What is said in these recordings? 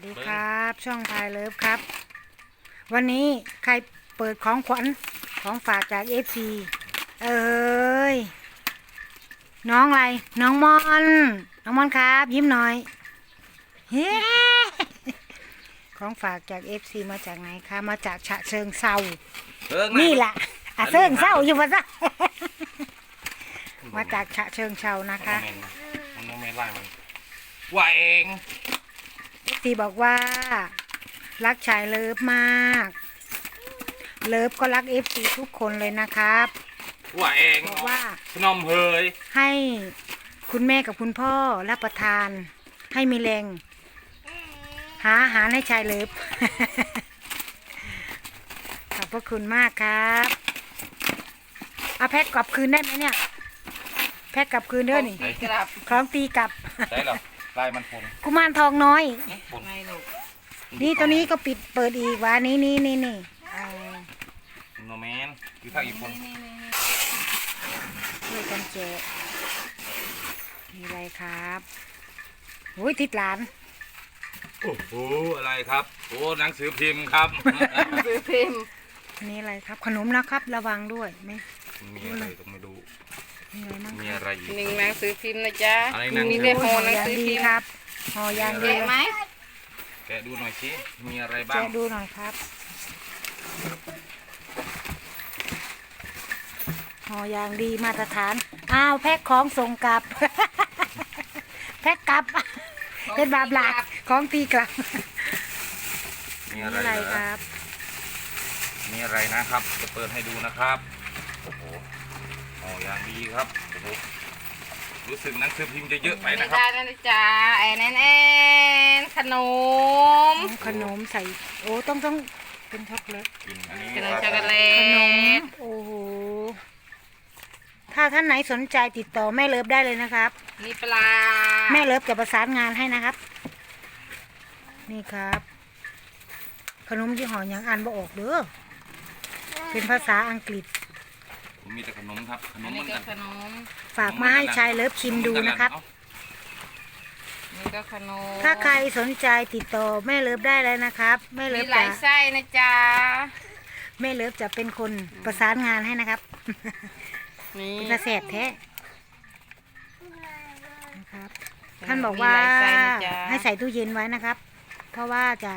สดีครับ ช่องพายเลิฟครับ วันนี้ใครเปิดของขวัญของฝากจากเอฟซีเอ้ยน้องอะไร น้องมอน น้องมอนครับ ยิ้มหน่อยเฮ้ของฝากจากเอฟซีมาจากไหนคะ มาจากฉะเชิงเซาเอิงนี่แหละอะเชิงเซาอยู่ปะซะมาจากฉะเชิงเซานะคะมันโมเมนต์ไล่มันว่าเอง ตีบอกว่า รักชายเลิฟมาก เลิฟก็รักเอฟซีทุกคนเลยนะครับว่าเองบอกว่าขนมเฮยให้คุณแม่กับคุณพ่อรับประทาน ให้มีแรงหาอาหารให้ชายเลิฟขอบพระคุณมากครับเอาแพ็กกลับคืนได้ไหมเนี่ย แพ็กกลับคืนเด้อนี่ไหนกลับคล้องตีกลับ ใช่หรอ ไล่มันพนกุมารทองน้อยพนไม่ลูกนี่ตัวนี้ก็ปิดเปิดอีกวะนี่นี่นี่นี่เอาโนเมนอยู่ทางอีกคนนี่นี่นี่ช่วยกันแจกมีอะไรครับโอ้ยติดหลาน โอ้โหอะไรครับโอ้หนังสือพิมพ์ครับ ซื้อพิมพ์อันนี้อะไรครับ ขนมนะครับ ระวังด้วยไหมมีอะไรก็ไม่รู้ มีอะไรมั้งมีอะไรอีกหนึ่งหนังสือพิมพ์นะจ๊ะอะไรหนังสือมีแต่ห่อหนังยางสือดีพิมพ์ครับห่อยางดีเห็นไหมแกะดูหน่อยสิมีอะไรบ้างแกะดูหน่อยครับห่อยางดีมาตรฐาน อ้าวแพ็คของส่งกลับ แพ็คกลับเป็นบาปหลักของตีกลับมีมีอะไรอะไรเหรอครับ มีอะไรนะครับ จะเปิดให้ดูนะครับโอ้โห อ๋ออย่างดีครับโอ้โหรู้สึกหนังสือพิมพ์จะเยอะไปไม่นะครับ ได้นะจ๊ะแอนแอนแนขนมขนมใส่ โอ้ต้องต้องเป็นช็อกโกแลตกินอันนี้ขนมช็อกโกแลขนมตโอ้โหถ้าท่านไหนสนใจติดต่อแม่เลิฟได้เลยนะครับ นี่ปลาแม่เลิฟจะประสานงานให้นะครับ นี่ครับ ขนมยี่ห้อหยังอ่านบ่ออกเด้อเป็นภาษาอังกฤษ ผมมีแต่ขนมครับ ขนอัมนเหมืนี้อนก็กันขนมฝากมาให้ชายเลิฟชิมดูนะครับนี่ก็ขนมถ้าใครสนใจติดต่อแม่เลิฟได้เลยนะครับ แม่เลิมีฟหลาจะยไส้นะจ๊ะ แม่เลิฟจะเป็นคนประสานงานให้นะครับนี่เป็นกระแสบแท้นะครับ ท่านบอกว่ามีหลยไส้นะจ๊ะให้ใส่ตู้เย็นไว้นะครับ เพราะว่าจะ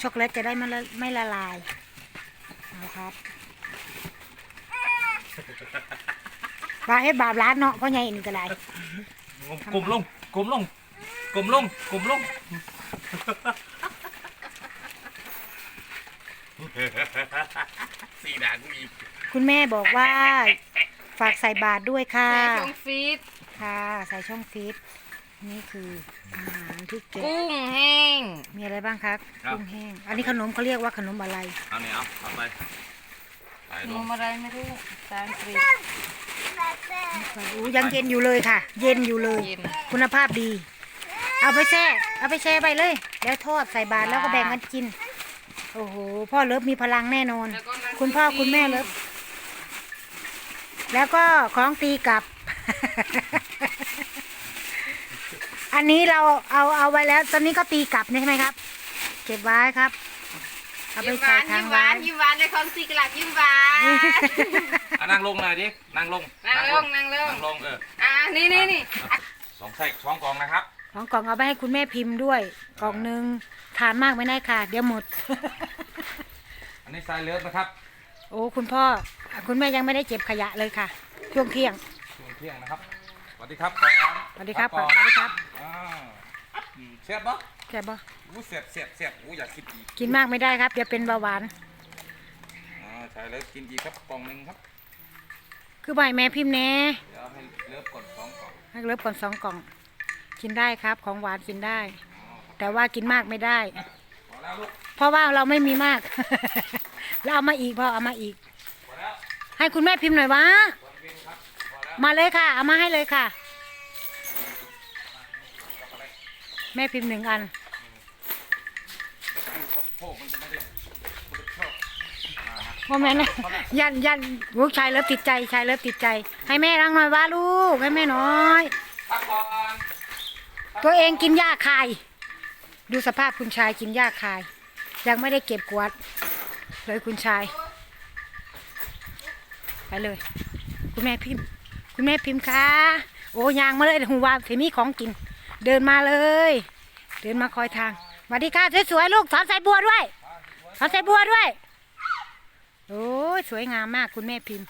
ช็อกโกแลตจะได้ไม่ละไม่ละลายนะครับ บาเฮ็ดบาปร้านเนาะเพราะไงนี่ก็ได้กลมลงกลมลงกลมลงกลมลงสีด่างอีกคุณแม่บอกว่า ฝากใส่บาทด้วยค่ะ ใส่ช่องฟีดค่ะ ใส่ช่องฟีดนี่คืออาหารที่เก็บกุ้งแห้ง มีอะไรบ้างครับกุ้งแห้ง อันนี้ขนมเขาเรียกว่าขนมอะไร เอาเนี่ยเอาเอาไป ไปขดูนมอะไรไม่รู้ภาษาอังกฤษอู้ยังเย็นอยู่เลยค่ะ เย็นอยู่เลยเย็นคุณภาพดี เอาไปแช่ เอาไปแช่ไปเลย แล้วทอดใส่บาตรแล้วก็แบ่งกันกิน โอ้โห พ่อเลิฟมีพลังแน่นอนแล้วก็หนังสืคุณพ่อคุณแม่เลิฟ แล้วก็ของตีกลับ อันนี้เราเอาเอาไว้แล้ว ตอนนี้ก็ตีกลับใช่ไหมครับ เก็บไว้ครับ เอาไปยิ้มหใส่วานทายิ้งมหวาร้านนยิ้มหวานเลยของสีกลับยิ้มหวานอะนั่งลงหน่อยดิ นั่งลง นั่งลงนั่งลงนั่งลงเอออ่านี่นี่นี่อะสองใส่สองกล่องนะครับ ของกล่องเอาไปให้คุณแม่พิมพ์ด้วย กล่องหนึ่งทานมากไม่ได้ค่ะ เดี๋ยวหมด อันนี้ใส่เลิฟนะครับ โอ้คุณพ่อ คุณแม่ยังไม่ได้เก็บขยะเลยค่ะ ช่วงเที่ยง ช่วงเที่ยงนะครับ สวัสดีครับก่อนสวัสดีครับก่อนสวัสดีครับ อ่าอืมเสียบปะ แกบบ่อู้เสียบเสียบเสียบอู้อยากกินอีกกินมากไม่ได้ครับ เดี๋ยวเป็นเบาหวาน อ่าใช่เลิฟกินอีกครับกล่องหนึ่งครับคือใบแม่พิมพ์แน่เดี๋ยวให้เลิฟก่อนสองกล่องให้เลิฟก่อนสองกล่อง กินได้ครับ ของหวานกินได้ แต่ว่ากินมากไม่ได้ พอแล้วลูกเพราะว่าเราไม่มีมาก แล้วเอามาอีกพ่อเอามาอีก พอแล้วให้คุณแม่พิมพ์หน่อยวะบริเวณครับพอแล้วมาเลยค่ะ เอามาให้เลยค่ะ แม่พิมพ์หนึ่งอัน โค้กมันจะไม่ได้ไม่ได้ชอบอ่านะโมเมนต์นะยันยันลูกชายเลิฟติดใจชายเลิฟติดใจ ให้แม่รังหน่อยว่าลูกให้แม่หน่อย พักก่อนตัวเองกินหญ้าคาย ดูสภาพคุณชายกินหญ้าคาย ยังไม่ได้เก็บกวาดเลยคุณชาย ไปเลย คุณแม่พิมพ์ คุณแม่พิมพ์คะโอ้ยางมาเลยหูว่าเสมีของกิน เดินมาเลย เดินมาคอยทางส วัสดีค่ะสวยๆลูกถอนสายบัวด้วยถอนสายบัวด้วยโอ้ยสวยงามมากคุณแม่พิมพ์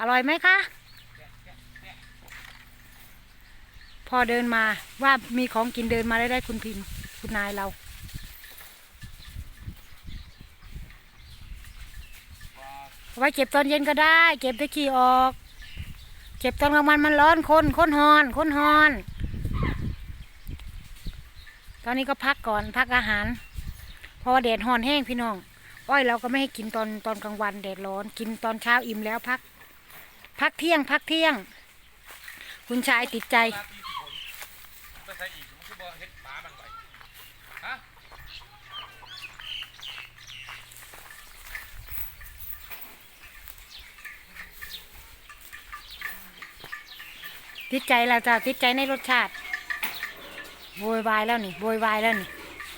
อร่อยไหมคะพอเดินมาว่ามีของกินเดินมาได้ได้คุณพิมพ์ คุณนายเราเอาไว้เก็บตอนเย็นก็ได้ เก็บตะขี้ออก เก็บตอนกลางวันมันร้อนคนคนหอน คนหอน ตอนนี้ก็พักก่อนพักอาหาร เพราะว่าแดดหอนแห้งพี่น้อง อ้อยเราก็ไม่ให้กินตอนตอนกลางวันแดดร้อน กินตอนเช้าอิ่มแล้วพัก พักเที่ยงพักเที่ยง คุณชายติดใจไปใส่อีกมันคือบ่เฮ็ดปลามันไว้ฮะติดใจแล้วจ้ะติดใจในรสชาติ โวยวายแล้วนี่โวยวายแล้วนี่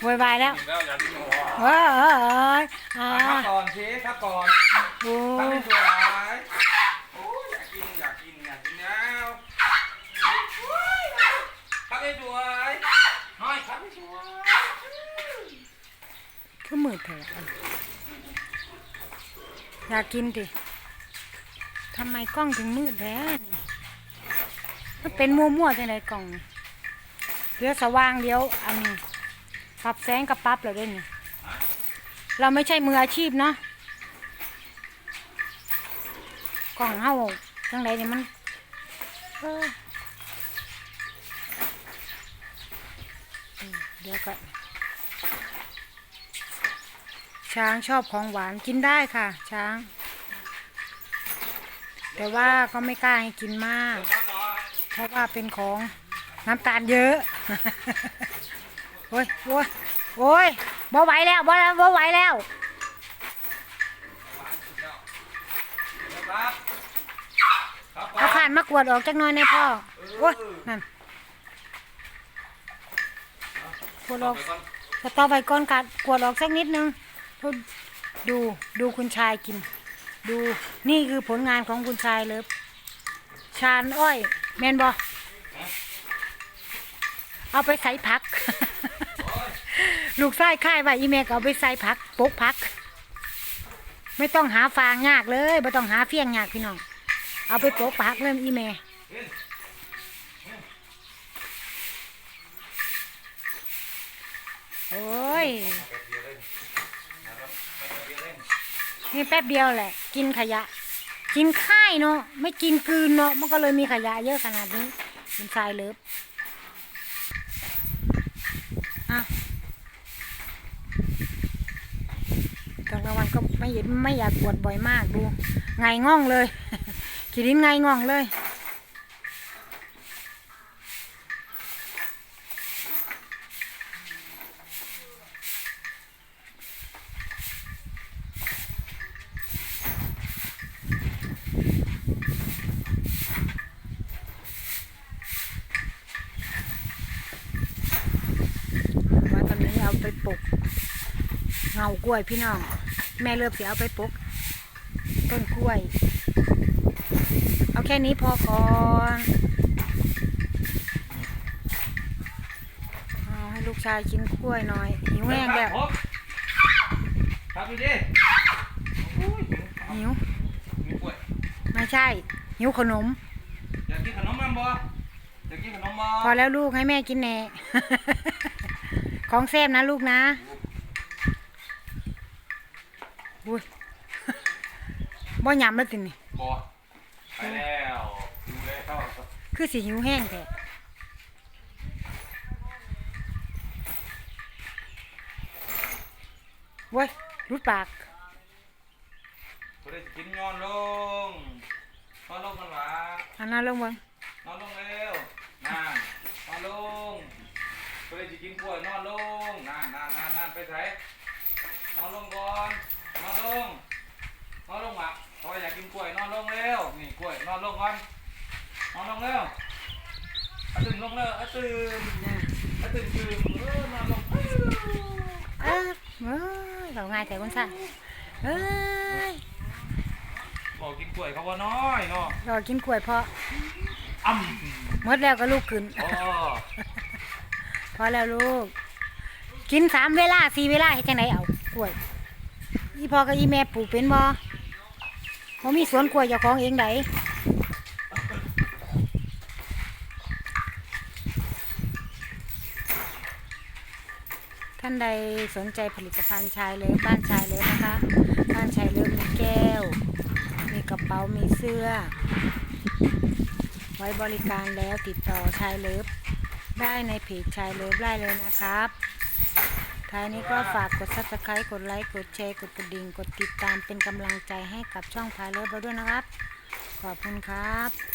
โวยวายแล้วกินแล้วอย่าทิ้งหัวเออเออเอออ่าครับก่อนเชฟครับก่อนโอ้ทำให้สวยโอ้ยอยากกินอยากกินอยากกินแล้วทำให้สวยน้อยทำให้สวยคือมืดเถอะอยากกินดิทำไมกล้องถึงมืดแท้นี่มันเป็นมัวๆจังไดกล้องนี่ เดี๋ยวสว่างเดี๋ยวอันนี้ปรับแสงกับปรับเลยด้วยนี่เราไม่ใช่มืออาชีพเนาะกล้องเฮาจังไดเนี่ยมันเออเดี๋ยวก่อนช้างชอบของหวานกินได้ค่ะ ช้าง แต่ว่าก็ไม่กล้าให้กินมาก เพราะว่าเป็นของ น้ำตาลเยอะ โอ้ยโอ้ยโอ้ยบ่ไหวแล้วบ่บ่ไหวแล้วเอาผ่านมากวดออกจักหน้อยในพ่อ โอ้ยนั่นกวดออกจะต่อไปก่อนกัดกวดออกสักนิดนึง ดูดูคุณชายกิน ดูนี่คือผลงานของคุณชายเลิฟชานอ้อย แมนบอ เอาไปใส่ผัก ลูกไส้ค่ายไว้อีเมกเอาไปใส่ผักปกผัก ไม่ต้องหาฟางยากเลยไม่ต้องหาเฟี้ยงยากพี่น้อง เอาไปปกผักเริ่มอีเมโอ้ยนี่แป๊บเดียวแหละ กินขยะ กินค่ายเนาะไม่กินกืนเนาะมันก็เลยมีขยะเยอะขนาดนี้มันทรายเลิฟ อะกลางวันก็ไม่เห็นไม่อยากปวดบ่อยมากดู ไงง่องเลย ขีดินไงง่องเลย ว่าตอนนี้เอาไปปลูกเงากล้วยพี่น้อง แม่เลือบเสียเอาไปปลูกต้นกล้วย เอาแค่นี้พอก่อนเอาให้ลูกชายกินกล้วยหน่อยหิวแห้งแล้วครับดูดิโอ้ยหิวมีกล้วย ไม่ใช่ หิวขนม อยากกินขนมมั้งบ่อยากกินขนมบ่พอแล้วลูกให้แม่กินแหน่ ของแซ่บนะลูกนะอุ้ยบ่ยำแล้วตินี่บ่ไปแล้วดูแล้วคือสิหิวแห้งแท้เว้ยรุดปากบ่ได้สิกินนอนลงนอนลงกันหวะอันนั้นลงเบิ่งนอนลงเร็วนั่นนอนลง บ่ได้สิกินกล้วยนอนลงนั่นนั่นนั่นนั่นไปไสนอนลงก่อนนอนลงนอนลงอะพออยากกินกล้วยนอนลงเร็วนี่กล้วยนอนลงก่อนนอนลงเร็วตื่นลงเร็วตื่นตื่นตื่นเออนอนลงเออเอ้ยเราง่ายแต่คนสั่นเอ้ยบอกกินกล้วยเขาว่าน้อยเนาะรอกินกล้วยเพออ้ำหมดแล้วก็ลูกขึ้น อ๋อ พอแล้วลูก กินสามเวลาสี่เวลาเฮ็ดจังไดเอากล้วยอีพ่อกับอีแม่ปลูกเป็นบ่บ่มีสวนกล้วยเจ้าของเองไดท่านใดสนใจผลิตภัณฑ์ชายเลิฟบ้านชายเลิฟนะคะ บ้านชายเลิฟมีแก้ว มีกระเป๋ามีเสื้อ ไว้บริการแล้วติดต่อชายเลิฟ ได้ในเพจชายเลิฟได้เลยนะครับ ท้ายนี้ก็ฝากกด subscribe กดไลค์กดแชร์กดกระดิ่ง กดติดตามเป็นกำลังใจให้กับช่องพายเลิฟเราด้วยนะครับ ขอบคุณครับ